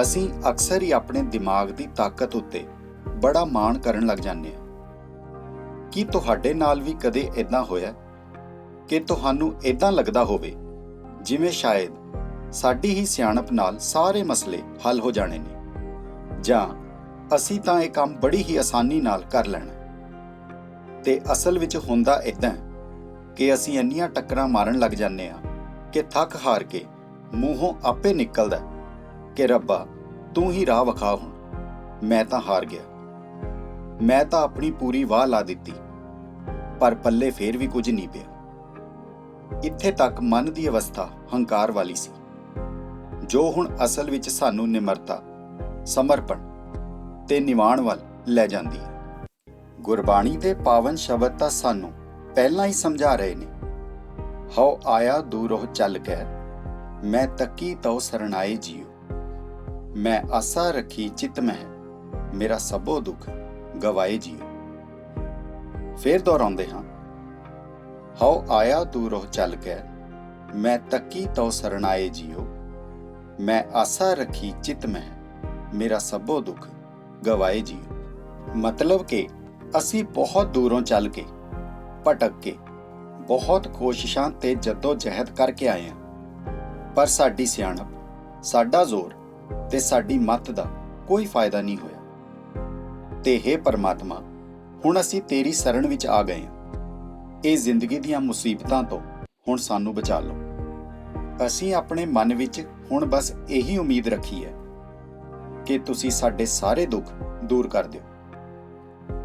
ਅਸੀਂ ਅਕਸਰ ਹੀ ਆਪਣੇ ਦਿਮਾਗ ਦੀ ਤਾਕਤ ਉੱਤੇ ਬੜਾ ਮਾਣ ਕਰਨ ਲੱਗ ਜਾਂਦੇ ਹਾਂ। ਕੀ ਤੁਹਾਡੇ ਨਾਲ ਵੀ ਕਦੇ ਇਦਾਂ ਹੋਇਆ ਕਿ ਤੁਹਾਨੂੰ ਇਦਾਂ ਲੱਗਦਾ ਹੋਵੇ, ਜਿਵੇਂ ਸ਼ਾਇਦ ਸਾਡੀ ਹੀ ਸਿਆਣਪ ਨਾਲ ਸਾਰੇ ਮਸਲੇ ਹੱਲ ਹੋ ਜਾਣੇ ਨੇ। ਜਾਂ ਅਸੀਂ ਤਾਂ ਇਹ ਕੰਮ ਬੜੀ ਹੀ ਆਸਾਨੀ ਨਾਲ ਕਰ ਲੈਣਾ। ਤੇ ਅਸਲ ਵਿੱਚ ਹੁੰਦਾ ਇਦਾਂ ਕਿ ਅਸੀਂ ਇੰਨੀਆਂ ਟੱਕਰਾਂ ਮਾਰਨ ਲੱਗ ਜਾਂਦੇ ਆ ਕਿ ਥੱਕ ਹਾਰ ਕੇ ਮੂੰਹੋਂ ਆਪੇ ਨਿਕਲਦਾ ਕਿ ਰੱਬਾ, ਤੂੰ ਹੀ ਰਾਹ ਵਿਖਾ ਹੁਣ। ਮੈਂ ਤਾਂ ਹਾਰ ਗਿਆ। ਮੈਂ ਤਾਂ ਆਪਣੀ ਪੂਰੀ ਵਾਹ ਲਾ ਦਿੱਤੀ। ਪਰ ਪੱਲੇ ਫੇਰ ਵੀ ਕੁਝ ਨਹੀਂ ਪਿਆ। ਇੱਥੇ ਤੱਕ ਮਨ ਦੀ ਅਵਸਥਾ ਹੰਕਾਰ ਵਾਲੀ ਸੀ। ਜੋ ਹੁਣ ਅਸਲ ਵਿੱਚ ਸਾਨੂੰ ਨਿਮਰਤਾ, ਸਮਰਪਣ ਤੇ ਨਿਵਾਣ ਵੱਲ ਲੈ ਜਾਂਦੀ ਹੈ। ਗੁਰਬਾਣੀ ਦੇ ਪਾਵਨ ਸ਼ਬਦ ਤਾਂ ਸਾਨੂੰ ਪਹਿਲਾਂ ਹੀ ਸਮਝਾ ਰਹੇ ਨੇ। ਹਉ ਆਇਆ ਦੂਰੋਂ ਚੱਲ ਕੇ, ਮੈਂ ਤੱਕੀ ਤਉ ਸਰਣਾਏ ਜੀਉ। ਮੈਂ ਆਸਾ ਰੱਖੀ ਚਿਤ ਮਹਿ, ਮੇਰਾ ਸਭੋ ਦੁੱਖ ਗਵਾਏ ਜੀਉ ਫੇਰ ਦੁਹਰਾਉਂਦੇ ਹਾਂ, ਹਉ ਆਇਆ ਦੂਰੋਂ ਚੱਲ ਕੇ ਮੈਂ ਤੱਕੀ ਤਉ ਸਰਣਾਏ ਜੀਓ। ਮੈਂ ਆਸਾ ਰੱਖੀ ਚਿਤ ਮਹਿ, ਮੇਰਾ ਸਭੋ ਦੁੱਖ ਗਵਾਏ ਜੀਉ ਮਤਲਬ ਕਿ ਅਸੀਂ ਬਹੁਤ ਦੂਰੋਂ ਚੱਲ ਕੇ, ਭਟਕ ਕੇ, ਬਹੁਤ ਕੋਸ਼ਿਸ਼ਾਂ ਤੇ ਜੱਦੋ ਜਹਿਦ ਕਰਕੇ ਆਏ ਹਾਂ। ਪਰ ਸਾਡੀ ਸਿਆਣਪ, ਸਾਡਾ ਜ਼ੋਰ ਤੇ ਸਾਡੀ ਮੱਤ ਦਾ ਕੋਈ ਫਾਇਦਾ ਨਹੀਂ ਹੋਇਆ। ਤੇ हे ਪਰਮਾਤਮਾ, ਹੁਣ ਅਸੀਂ ਤੇਰੀ ਸ਼ਰਨ ਵਿੱਚ ਆ ਗਏ ਹਾਂ। ਇਹ ਜ਼ਿੰਦਗੀ ਦੀਆਂ ਮੁਸੀਬਤਾਂ ਤੋਂ ਹੁਣ ਸਾਨੂੰ ਬਚਾ ਲਓ। ਅਸੀਂ ਆਪਣੇ ਮਨ ਵਿੱਚ ਹੁਣ ਬਸ ਇਹੀ ਉਮੀਦ ਰੱਖੀ ਹੈ ਕਿ ਤੁਸੀਂ ਸਾਡੇ ਸਾਰੇ ਦੁੱਖ ਦੂਰ ਕਰ ਦਿਓ।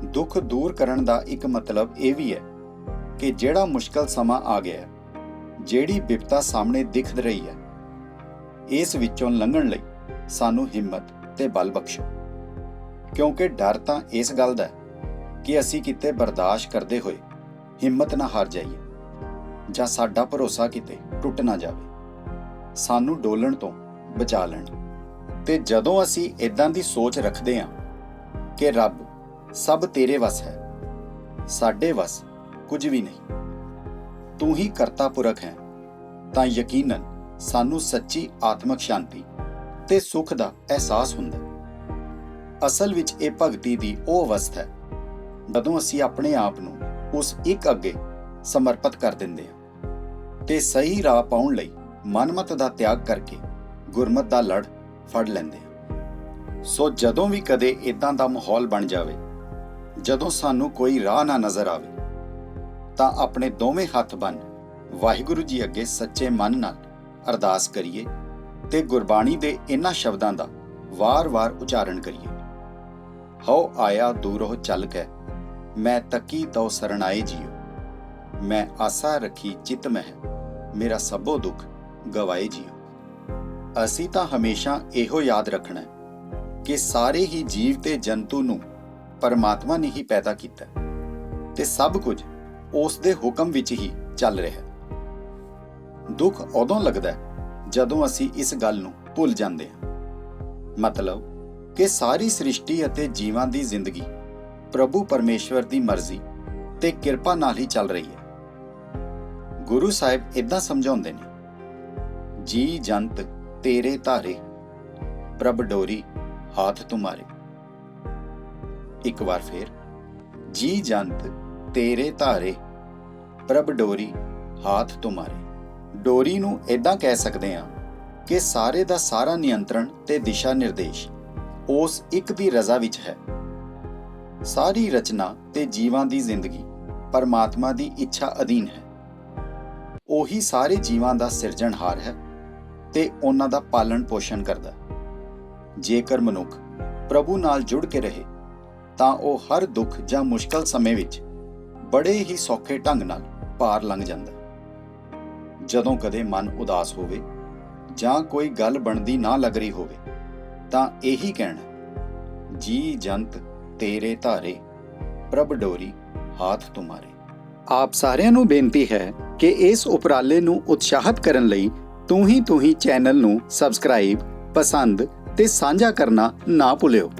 ਦੁੱਖ ਦੂਰ ਕਰਨ ਦਾ ਇੱਕ ਮਤਲਬ ਇਹ ਵੀ ਹੈ ਕਿ ਜਿਹੜਾ ਮੁਸ਼ਕਲ ਸਮਾਂ ਆ ਗਿਆ ਹੈ, ਜਿਹੜੀ ਵਿਪਤਾ ਸਾਹਮਣੇ ਦਿਖ ਰਹੀ ਹੈ, ਇਸ ਵਿੱਚੋਂ ਲੰਘਣ ਲਈ ਸਾਨੂੰ ਹਿੰਮਤ ਤੇ ਬਲ ਬਖਸ਼ੋ। ਕਿਉਂਕਿ ਡਰ ਤਾਂ ਇਸ ਗੱਲ ਦਾ ਕਿ ਅਸੀਂ ਕਿਤੇ ਬਰਦਾਸ਼ਤ ਕਰਦੇ ਹੋਏ ਹਿੰਮਤ ਨਾ ਹਾਰ ਜਾਈਏ ਜਾਂ ਸਾਡਾ ਭਰੋਸਾ ਕਿਤੇ ਟੁੱਟ ਨਾ ਜਾਵੇ। ਸਾਨੂੰ ਡੋਲਣ ਤੋਂ ਬਚਾ ਲੈਣ। ਤੇ ਜਦੋਂ ਅਸੀਂ ਇਦਾਂ ਦੀ ਸੋਚ ਰੱਖਦੇ ਹਾਂ ਕਿ ਰੱਬ ਸਭ ਤੇਰੇ ਵਸ ਹੈ, ਸਾਡੇ ਵਸ ਕੁਝ ਵੀ ਨਹੀਂ। ਤੂੰ ਹੀ ਕਰਤਾ ਪੁਰਖ ਹੈ, ਤਾਂ ਯਕੀਨਨ ਸਾਨੂੰ ਸੱਚੀ ਆਤਮਿਕ ਸ਼ਾਂਤੀ ਤੇ ਸੁੱਖ ਦਾ ਅਹਿਸਾਸ ਹੁੰਦਾ ਅਸਲ ਵਿੱਚ ਇਹ ਭਗਤੀ ਦੀ ਉਹ ਅਵਸਥਾ ਹੈ, ਜਦੋਂ ਅਸੀਂ ਆਪਣੇ ਆਪ ਨੂੰ ਉਸ ਇੱਕ ਅੱਗੇ ਸਮਰਪਿਤ ਕਰ ਦਿੰਦੇ ਹਾਂ ਤੇ ਸਹੀ ਰਾਹ ਪਾਉਣ ਲਈ ਮਨਮਤ ਦਾ ਤਿਆਗ ਕਰਕੇ ਗੁਰਮਤ ਦਾ ਲੜ ਫੜ ਲੈਂਦੇ ਹਾਂ। ਸੋ ਜਦੋਂ ਵੀ ਕਦੇ ਇਦਾਂ ਦਾ ਮਾਹੌਲ ਬਣ ਜਾਵੇ, ਜਦੋਂ ਸਾਨੂੰ ਕੋਈ ਰਾਹ ਨਾ ਨਜ਼ਰ ਆਵੇ, ਤਾਂ ਆਪਣੇ ਦੋਵੇਂ ਹੱਥ ਬੰਨ ਵਾਹਿਗੁਰੂ ਜੀ ਅੱਗੇ ਸੱਚੇ ਮਨ ਨਾਲ ਅਰਦਾਸ ਕਰੀਏ ਤੇ ਗੁਰਬਾਣੀ ਦੇ ਇਹਨਾਂ ਸ਼ਬਦਾਂ ਦਾ ਵਾਰ-ਵਾਰ ਉਚਾਰਨ ਕਰੀਏ। ਹਉ ਆਇਆ ਦੂਰੋਂ ਚੱਲ ਕੇ, ਮੈਂ ਤੱਕੀ ਤਉ ਸਰਣਾਏ ਜੀਉ ਮੈਂ ਆਸਾ ਰੱਖੀ ਚਿਤ ਮਹਿ, ਮੇਰਾ ਸਭੋ ਦੁੱਖ ਗਵਾਏ ਜੀਉ ਅਸੀਂ ਤਾਂ ਹਮੇਸ਼ਾ ਇਹੋ ਯਾਦ ਰੱਖਣਾ ਹੈ ਕਿ ਸਾਰੇ ਹੀ ਜੀਵ ਤੇ ਜੰਤੂ ਨੂੰ ਪਰਮਾਤਮਾ ਨੇ ਹੀ ਪੈਦਾ ਕੀਤਾ ਹੈ ਤੇ ਸਭ ਕੁਝ ਉਸ ਦੇ ਹੁਕਮ ਵਿੱਚ ਹੀ ਚੱਲ ਰਿਹਾ ਹੈ। ਦੁੱਖ ਉਦੋਂ ਲੱਗਦਾ ਹੈ ਜਦੋਂ ਅਸੀਂ ਇਸ ਗੱਲ ਨੂੰ ਭੁੱਲ ਜਾਂਦੇ ਹਾਂ। ਮਤਲਬ ਕਿ ਸਾਰੀ ਸ੍ਰਿਸ਼ਟੀ ਅਤੇ ਜੀਵਾਂ ਦੀ ਜ਼ਿੰਦਗੀ ਪ੍ਰਭੂ ਪਰਮੇਸ਼ਵਰ ਦੀ ਮਰਜ਼ੀ ਤੇ ਕਿਰਪਾ ਨਾਲ ਹੀ ਚੱਲ ਰਹੀ ਹੈ। ਗੁਰੂ ਸਾਹਿਬ ਇਦਾਂ ਸਮਝਾਉਂਦੇ ਨੇ, ਜੀ ਜੰਤ ਤੇਰੇ ਧਾਰੇ, ਪ੍ਰਭ ਡੋਰੀ ਹਾਥ ਤੁਮਾਰੇ ਇੱਕ ਵਾਰ ਫੇਰ, ਜੀ ਜੰਤ ਤੇਰੇ ਧਾਰੇ, ਪ੍ਰਭ ਡੋਰੀ ਹਾਥ ਤੁਮਾਰੇ ਡੋਰੀ ਨੂੰ ਇਦਾਂ ਕਹਿ ਸਕਦੇ ਹਾਂ ਕਿ ਸਾਰੇ ਦਾ ਸਾਰਾ ਨਿਯੰਤਰਣ ਤੇ ਦਿਸ਼ਾ ਨਿਰਦੇਸ਼ ਉਸ ਇੱਕ ਦੀ ਰਜ਼ਾ ਵਿੱਚ ਹੈ। ਸਾਰੀ ਰਚਨਾ ਤੇ ਜੀਵਾਂ ਦੀ ਜ਼ਿੰਦਗੀ ਪਰਮਾਤਮਾ ਦੀ ਇੱਛਾ ਅਧੀਨ ਹੈ। ਉਹੀ ਸਾਰੇ ਜੀਵਾਂ ਦਾ ਸਿਰਜਣਹਾਰ ਹੈ ਤੇ ਉਹਨਾਂ ਦਾ ਪਾਲਣ ਪੋਸ਼ਣ ਕਰਦਾ ਜੇਕਰ ਮਨੁੱਖ ਪ੍ਰਭੂ ਨਾਲ ਜੁੜ ਕੇ ਰਹੇ, ਤਾਂ ਉਹ ਹਰ ਦੁੱਖ ਜਾਂ ਮੁਸ਼ਕਲ ਸਮੇਂ ਵਿੱਚ ਬੜੇ ਹੀ ਸੌਖੇ ਢੰਗ ਨਾਲ ਪਾਰ ਲੰਘ ਜਾਂਦਾ ਜਦੋਂ ਕਦੇ ਮਨ ਉਦਾਸ ਹੋਵੇ ਜਾਂ ਕੋਈ ਗੱਲ ਬਣਦੀ ਨਾ ਲੱਗ ਰਹੀ ਹੋਵੇ, ਤਾਂ ਇਹੀ ਕਹਿਣਾ, ਜੀ ਜੰਤ ਤੇਰੇ ਧਾਰੇ, ਪ੍ਰਭ ਡੋਰੀ ਹਾਥ ਤੁਮਾਰੇ। ਆਪ ਸਾਰਿਆਂ ਨੂੰ ਬੇਨਤੀ ਹੈ ਕਿ ਇਸ ਉਪਰਾਲੇ ਨੂੰ ਉਤਸ਼ਾਹਿਤ ਕਰਨ ਲਈ ਤੂੰ ਹੀ ਤੂੰ ਹੀ ਚੈਨਲ ਨੂੰ ਸਬਸਕ੍ਰਾਈਬ, ਪਸੰਦ ਤੇ ਸਾਂਝਾ ਕਰਨਾ ਨਾ ਭੁੱਲਿਓ।